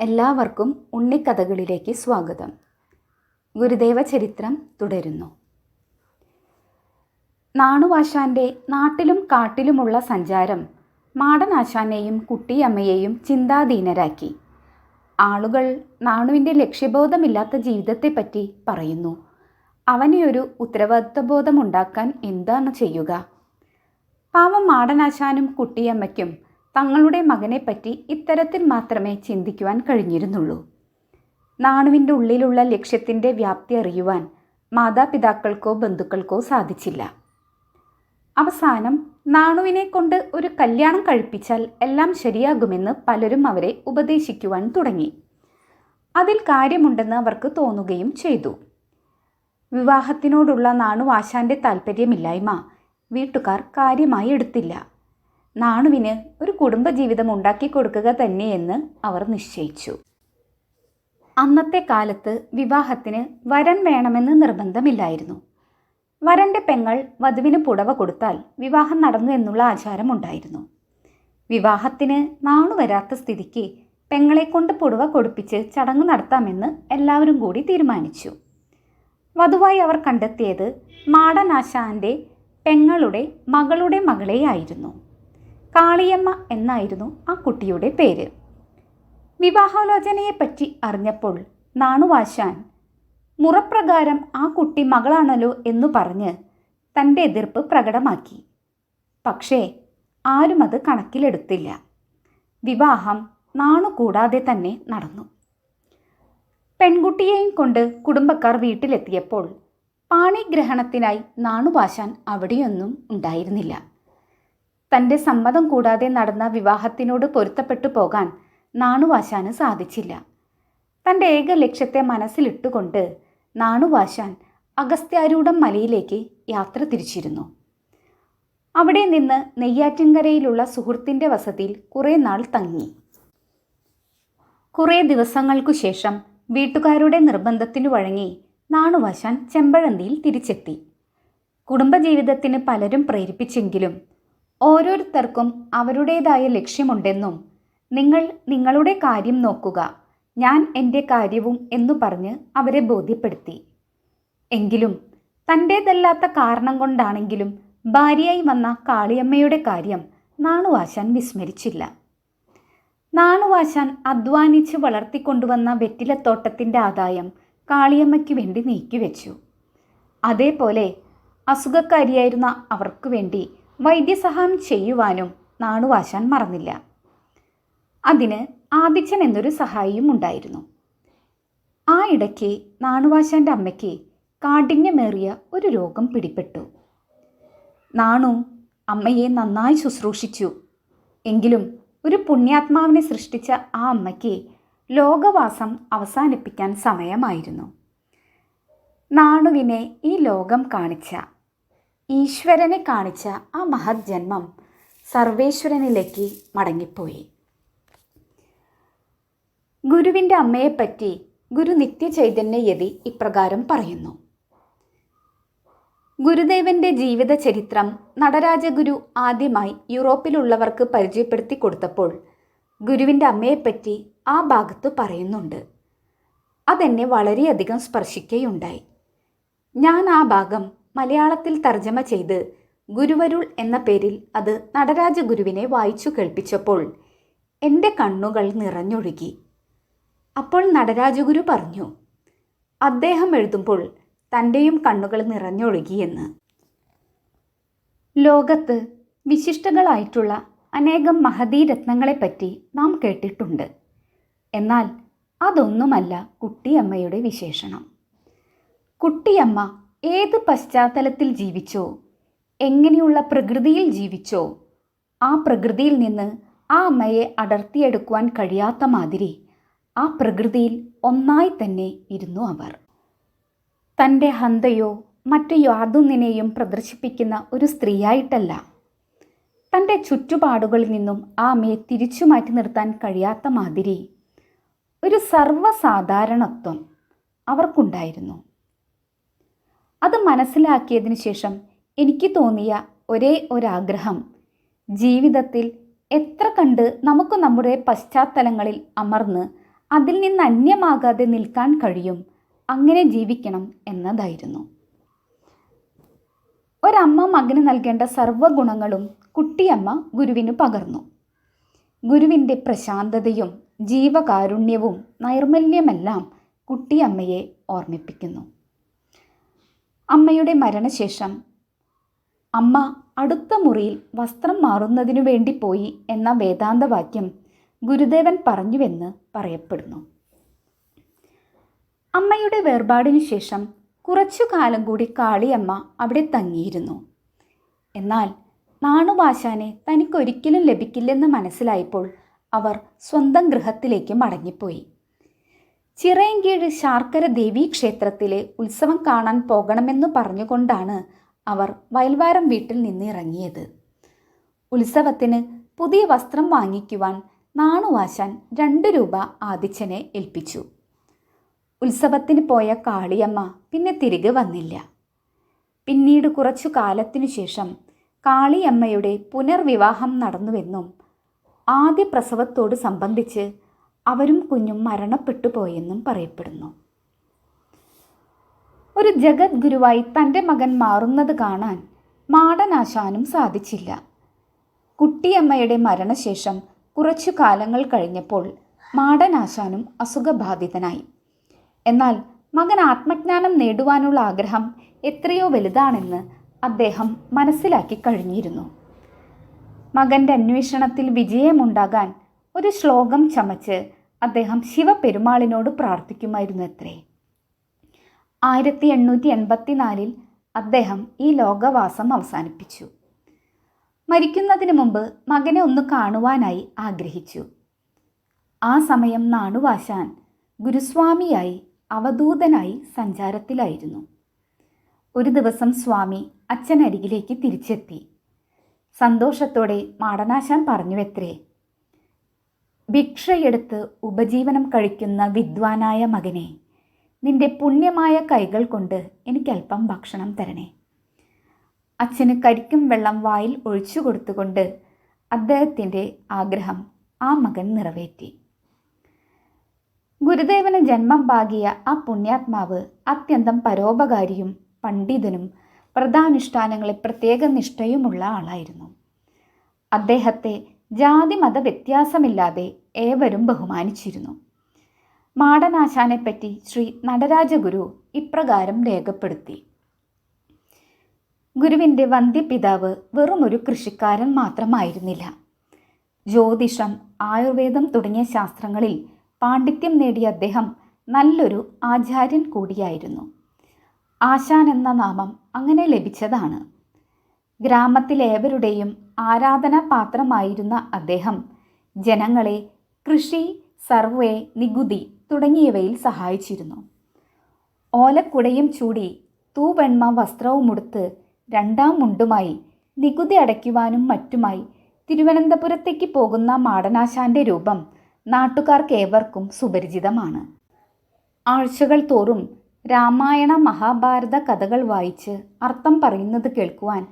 എല്ലാവർക്കും ഉണ്ണിക്കഥകളിലേക്ക് സ്വാഗതം. ഗുരുദേവ ചരിത്രം തുടരുന്നു. നാണുവാശാന്റെ നാട്ടിലും കാട്ടിലുമുള്ള സഞ്ചാരം മാടനാശാനെയും കുട്ടിയമ്മയെയും ചിന്താധീനരാക്കി. ആളുകൾ നാണുവിന്റെ ലക്ഷ്യബോധമില്ലാത്ത ജീവിതത്തെപ്പറ്റി പറയുന്നു. അവനെ ഒരു ഉത്തരവാദിത്വബോധമുണ്ടാക്കാൻ എന്താണ് ചെയ്യുക? പാവം മാടനാശാനും കുട്ടിയമ്മയ്ക്കും തങ്ങളുടെ മകനെപ്പറ്റി ഇത്തരത്തിൽ മാത്രമേ ചിന്തിക്കുവാൻ കഴിഞ്ഞിരുന്നുള്ളൂ. നാണുവിന്റെ ഉള്ളിലുള്ള ലക്ഷ്യത്തിന്റെ വ്യാപ്തി അറിയുവാൻ മാതാപിതാക്കൾക്കോ ബന്ധുക്കൾക്കോ സാധിച്ചില്ല. അവസാനം നാണുവിനെ കൊണ്ട് ഒരു കല്യാണം കഴിപ്പിച്ചാൽ എല്ലാം ശരിയാകുമെന്ന് പലരും അവരെ ഉപദേശിക്കുവാൻ തുടങ്ങി. അതിൽ കാര്യമുണ്ടെന്ന് അവർക്ക് തോന്നുകയും ചെയ്തു. വിവാഹത്തിനോടുള്ള നാണു ആശാന്റെ താല്പര്യമില്ലായ്മ വീട്ടുകാർ കാര്യമായി എടുത്തില്ല. നാണുവിന് ഒരു കുടുംബജീവിതം ഉണ്ടാക്കി കൊടുക്കുക തന്നെയെന്ന് അവർ നിശ്ചയിച്ചു. അന്നത്തെ കാലത്ത് വിവാഹത്തിന് വരൻ വേണമെന്ന് നിർബന്ധമില്ലായിരുന്നു. വരന്റെ പെങ്ങൾ വധുവിന് പുടവ കൊടുത്താൽ വിവാഹം നടന്നു എന്നുള്ള ആചാരമുണ്ടായിരുന്നു വിവാഹത്തിന് നാണു വരാത്ത സ്ഥിതിക്ക് പെങ്ങളെ കൊണ്ട് പുടവ കൊടുപ്പിച്ച് ചടങ്ങ് നടത്താമെന്ന് എല്ലാവരും കൂടി തീരുമാനിച്ചു. വധുവായി അവർ കണ്ടെത്തിയത് മാടനാശാന്റെ പെങ്ങളുടെ മകളുടെ മകളെയായിരുന്നു. കാളിയമ്മ എന്നായിരുന്നു ആ കുട്ടിയുടെ പേര്. വിവാഹാലോചനയെപ്പറ്റി അറിഞ്ഞപ്പോൾ നാണുവാശാൻ മുറപ്രകാരം ആ കുട്ടി മകളാണല്ലോ എന്ന് പറഞ്ഞ് തന്റെ എതിർപ്പ് പ്രകടമാക്കി. പക്ഷേ ആരും അത് കണക്കിലെടുത്തില്ല. വിവാഹം നാണു കൂടാതെ തന്നെ നടന്നു. പെൺകുട്ടിയെയും കൊണ്ട് കുടുംബക്കാർ വീട്ടിലെത്തിയപ്പോൾ പാണിഗ്രഹണത്തിനായി നാണുവാശാൻ അവിടെയൊന്നും ഉണ്ടായിരുന്നില്ല. തന്റെ സമ്മതം കൂടാതെ നടന്ന വിവാഹത്തിനോട് പൊരുത്തപ്പെട്ടു പോകാൻ നാണുവാശാന് സാധിച്ചില്ല. തന്റെ ഏക ലക്ഷ്യത്തെ മനസ്സിലിട്ടുകൊണ്ട് നാണുവാശാൻ അഗസ്ത്യാരൂഢം മലയിലേക്ക് യാത്ര തിരിച്ചിരുന്നു. അവിടെ നിന്ന് നെയ്യാറ്റിൻകരയിലുള്ള സുഹൃത്തിന്റെ വസതിയിൽ കുറേ നാൾ തങ്ങി. കുറേ ദിവസങ്ങൾക്കു ശേഷം വീട്ടുകാരുടെ നിർബന്ധത്തിനു വഴങ്ങി നാണുവാശാൻ ചെമ്പഴന്തിയിൽ തിരിച്ചെത്തി. കുടുംബജീവിതത്തിന് പലരും പ്രേരിപ്പിച്ചെങ്കിലും ഓരോരുത്തർക്കും അവരുടേതായ ലക്ഷ്യമുണ്ടെന്നും നിങ്ങൾ നിങ്ങളുടെ കാര്യം നോക്കുക ഞാൻ എന്റെ കാര്യവും എന്നു പറഞ്ഞ് അവരെ ബോധ്യപ്പെടുത്തി. എങ്കിലും തന്റേതല്ലാത്ത കാരണം കൊണ്ടാണെങ്കിലും ഭാര്യയായി വന്ന കാളിയമ്മയുടെ കാര്യം നാണുവാശാൻ വിസ്മരിച്ചില്ല. നാണുവാശാൻ അധ്വാനിച്ച് വളർത്തിക്കൊണ്ടുവന്ന വെറ്റിലത്തോട്ടത്തിന്റെ ആദായം കാളിയമ്മയ്ക്ക് വേണ്ടി നീക്കിവെച്ചു. അതേപോലെ അസുഖക്കാരിയായിരുന്ന അവർക്ക് വേണ്ടി വൈദ്യസഹായം ചെയ്യുവാനും നാണുവാശാൻ മറന്നില്ല. അതിന് ആദിച്ചൻ എന്നൊരു സഹായിയും ഉണ്ടായിരുന്നു. ആ ഇടയ്ക്ക് നാണുവാശാന്റെ അമ്മയ്ക്ക് കാഠിന്യമേറിയ ഒരു രോഗം പിടിപെട്ടു നാണു അമ്മയെ നന്നായി ശുശ്രൂഷിച്ചു. എങ്കിലും ഒരു പുണ്യാത്മാവിനെ സൃഷ്ടിച്ച ആ അമ്മയ്ക്ക് ലോകവാസം അവസാനിപ്പിക്കാൻ സമയമായിരുന്നു. നാണുവിനെ ഈ ലോകം കാണിച്ച ഈശ്വരനെ കാണിച്ച ആ മഹത് ജന്മം സർവേശ്വരനിലേക്ക് മടങ്ങിപ്പോയി. ഗുരുവിന്റെ അമ്മയെപ്പറ്റി ഗുരു നിത്യചൈതന്യ യതി ഇപ്രകാരം പറയുന്നു. ഗുരുദേവന്റെ ജീവിത ചരിത്രം നടരാജഗുരു ആദ്യമായി യൂറോപ്പിലുള്ളവർക്ക് പരിചയപ്പെടുത്തി കൊടുത്തപ്പോൾ ഗുരുവിന്റെ അമ്മയെപ്പറ്റി ആ ഭാഗത്ത് പറയുന്നുണ്ട്. അതെന്നെ വളരെയധികം സ്പർശിക്കുകയുണ്ടായി. ഞാൻ ആ ഭാഗം മലയാളത്തിൽ തർജമ ചെയ്ത് ഗുരുവരുൾ എന്ന പേരിൽ അത് നടരാജ ഗുരുവിനെ വായിച്ചു കേൾപ്പിച്ചപ്പോൾ എന്റെ കണ്ണുകൾ നിറഞ്ഞൊഴുകി. അപ്പോൾ നടരാജഗുരു പറഞ്ഞു അദ്ദേഹം എഴുതുമ്പോൾ തന്റെയും കണ്ണുകൾ നിറഞ്ഞൊഴുകിയെന്ന് ലോകത്ത് വിശിഷ്ടകളായിട്ടുള്ള അനേകം മഹതീരത്നങ്ങളെപ്പറ്റി നാം കേട്ടിട്ടുണ്ട്. എന്നാൽ അതൊന്നുമല്ല കുട്ടിയമ്മയുടെ വിശേഷണം. കുട്ടിയമ്മ ഏത് പശ്ചാത്തലത്തിൽ ജീവിച്ചോ? എങ്ങനെയുള്ള പ്രകൃതിയിൽ ജീവിച്ചോ? ആ പ്രകൃതിയിൽ നിന്ന് ആ അമ്മയെ അടർത്തിയെടുക്കുവാൻ കഴിയാത്ത മാതിരി ആ പ്രകൃതിയിൽ ഒന്നായി തന്നെ ഇരുന്നു അവർ. തന്റെ ഹന്തയോ മറ്റു യാതൊന്നിനെയും പ്രദർശിപ്പിക്കുന്ന ഒരു സ്ത്രീയായിട്ടല്ല. തന്റെ ചുറ്റുപാടുകളിൽ നിന്നും ആ അമ്മയെ തിരിച്ചു മാറ്റി നിർത്താൻ കഴിയാത്ത മാതിരി ഒരു സർവസാധാരണത്വം അവർക്കുണ്ടായിരുന്നു. അത് മനസ്സിലാക്കിയതിന് ശേഷം എനിക്ക് തോന്നിയ ഒരേ ഒരാഗ്രഹം. ജീവിതത്തിൽ എത്ര കണ്ട് നമുക്ക് നമ്മുടെ പശ്ചാത്തലങ്ങളിൽ അമർന്ന് അതിൽ നിന്ന് അന്യമാകാതെ നിൽക്കാൻ കഴിയും അങ്ങനെ ജീവിക്കണം എന്നതായിരുന്നു. ഒരമ്മ മകന് നൽകേണ്ട സർവഗുണങ്ങളും കുട്ടിയമ്മ ഗുരുവിന് പകർന്നു. ഗുരുവിന്റെ പ്രശാന്തതയും ജീവകാരുണ്യവും നൈർമല്യമെല്ലാം കുട്ടിയമ്മയെ ഓർമ്മിപ്പിക്കുന്നു. അമ്മയുടെ മരണശേഷം. അമ്മ അടുത്ത മുറിയിൽ വസ്ത്രം മാറുന്നതിനു വേണ്ടി പോയി എന്ന വേദാന്തവാക്യം ഗുരുദേവൻ പറഞ്ഞുവെന്ന് പറയപ്പെടുന്നു. അമ്മയുടെ വേർപാടിനു ശേഷം കുറച്ചു കാലം കൂടി കാളിയമ്മ അവിടെ തങ്ങിയിരുന്നു. എന്നാൽ നാണുവാശാനെ തനിക്കൊരിക്കലും ലഭിക്കില്ലെന്ന് മനസ്സിലായപ്പോൾ അവർ സ്വന്തം ഗൃഹത്തിലേക്ക് മടങ്ങിപ്പോയി. ചിറയൻകീഴ് ശാർക്കര ദേവീ ക്ഷേത്രത്തിലെ ഉത്സവം കാണാൻ പോകണമെന്ന് പറഞ്ഞുകൊണ്ടാണ് അവർ വയൽവാരം വീട്ടിൽ നിന്ന് ഇറങ്ങിയത് ഉത്സവത്തിന് പുതിയ വസ്ത്രം വാങ്ങിക്കുവാൻ നാണുവാശാൻ രണ്ട് രൂപ ആദിച്ചനെ ഏൽപ്പിച്ചു. ഉത്സവത്തിന് പോയ കാളിയമ്മ പിന്നെ തിരികെ വന്നില്ല. പിന്നീട് കുറച്ചു കാലത്തിനു ശേഷം കാളിയമ്മയുടെ പുനർവിവാഹം നടന്നുവെന്നും ആദ്യ പ്രസവത്തോട് സംബന്ധിച്ച് അവരും കുഞ്ഞും മരണപ്പെട്ടു പോയെന്നും പറയപ്പെടുന്നു. ഒരു ജഗത് ഗുരുവായി തന്റെ മകൻ മാറുന്നത് കാണാൻ മാടനാശാനും സാധിച്ചില്ല. കുട്ടിയമ്മയുടെ മരണശേഷം കുറച്ചു കാലങ്ങൾ കഴിഞ്ഞപ്പോൾ മാടനാശാനും അസുഖബാധിതനായി. എന്നാൽ മകൻ ആത്മജ്ഞാനം നേടുവാനുള്ള ആഗ്രഹം എത്രയോ വലുതാണെന്ന് അദ്ദേഹം മനസ്സിലാക്കി കഴിഞ്ഞിരുന്നു. മകന്റെ അന്വേഷണത്തിൽ വിജയമുണ്ടാകാൻ ഒരു ശ്ലോകം ചമച്ച് അദ്ദേഹം ശിവപെരുമാളിനോട് പ്രാർത്ഥിക്കുമായിരുന്നു അത്രേ ആയിരത്തി എണ്ണൂറ്റി എൺപത്തിനാലിൽ അദ്ദേഹം ഈ ലോകവാസം അവസാനിപ്പിച്ചു. മരിക്കുന്നതിന് മുമ്പ് മകനെ ഒന്ന് കാണുവാനായി ആഗ്രഹിച്ചു. ആ സമയം നാണുവാശാൻ ഗുരുസ്വാമിയായി അവധൂതനായി സഞ്ചാരത്തിലായിരുന്നു. ഒരു ദിവസം സ്വാമി അച്ഛനരികിലേക്ക് തിരിച്ചെത്തി. സന്തോഷത്തോടെ മാടനാശാൻ പറഞ്ഞുവെത്രേ ഭിക്ഷയെടുത്ത് ഉപജീവനം കഴിക്കുന്ന വിദ്വാനായ മകനെ നിന്റെ പുണ്യമായ കൈകൾ കൊണ്ട് എനിക്കല്പം ഭക്ഷണം തരണേ. അച്ഛന് കരിക്കും വെള്ളം വായിൽ ഒഴിച്ചു കൊടുത്തുകൊണ്ട് അദ്ദേഹത്തിന്റെ ആഗ്രഹം ആ മകൻ നിറവേറ്റി. ഗുരുദേവന് ജന്മം പാകിയ ആ പുണ്യാത്മാവ് അത്യന്തം പരോപകാരിയും പണ്ഡിതനും പ്രധാനുഷ്ഠാനങ്ങളെ പ്രത്യേക നിഷ്ഠയുമുള്ള ആളായിരുന്നു. അദ്ദേഹത്തെ ജാതി മത വ്യത്യാസമില്ലാതെ ഏവരും ബഹുമാനിച്ചിരുന്നു. മാടനാശാനെപ്പറ്റി ശ്രീ നടരാജഗുരു ഇപ്രകാരം രേഖപ്പെടുത്തി. ഗുരുവിന്റെ വന്ധ്യപിതാവ് വെറുമൊരു കൃഷിക്കാരൻ മാത്രമായിരുന്നില്ല. ജ്യോതിഷം ആയുർവേദം തുടങ്ങിയ ശാസ്ത്രങ്ങളിൽ പാണ്ഡിത്യം നേടിയ അദ്ദേഹം നല്ലൊരു ആചാര്യൻ കൂടിയായിരുന്നു. ആശാൻ എന്ന നാമം അങ്ങനെ ലഭിച്ചതാണ്. ഗ്രാമത്തിലേവരുടെയും ആരാധനാപാത്രമായിരുന്ന അദ്ദേഹം. ജനങ്ങളെ കൃഷി സർവേ നികുതി തുടങ്ങിയവയിൽ സഹായിച്ചിരുന്നു. ഓലക്കുടയും ചൂടി തൂവെണ്മ വസ്ത്രവുമുടുത്ത് രണ്ടാം മുണ്ടുമായി നികുതി അടയ്ക്കുവാനും മറ്റുമായി തിരുവനന്തപുരത്തേക്ക് പോകുന്ന മാടനാശാന്റെ രൂപം നാട്ടുകാർക്കേവർക്കും സുപരിചിതമാണ്. ആഴ്ചകൾ തോറും രാമായണ മഹാഭാരത കഥകൾ വായിച്ച് അർത്ഥം പറയുന്നത് കേൾക്കുവാൻ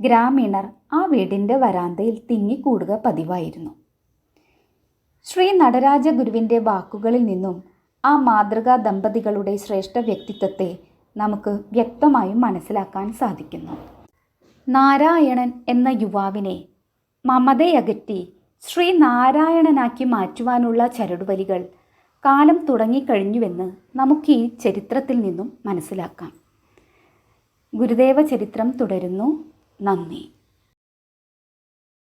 ഗ്രാമീണർ ആ വീടിന്റെ വരാന്തയിൽ തിങ്ങിക്കൂടുക പതിവായിരുന്നു. ശ്രീ നടരാജ ഗുരുവിന്റെ വാക്കുകളിൽ നിന്നും ആ മാതൃകാ ദമ്പതികളുടെ ശ്രേഷ്ഠ വ്യക്തിത്വത്തെ നമുക്ക് വ്യക്തമായും മനസ്സിലാക്കാൻ സാധിക്കുന്നു. നാരായണൻ എന്ന യുവാവിനെ മമതയകറ്റി ശ്രീ നാരായണനാക്കി മാറ്റുവാനുള്ള ചരടുവലികൾ കാലം തുടങ്ങിക്കഴിഞ്ഞുവെന്ന് നമുക്ക് ഈ ചരിത്രത്തിൽ നിന്നും മനസ്സിലാക്കാം. ഗുരുദേവ ചരിത്രം തുടരുന്നു. നന്ദി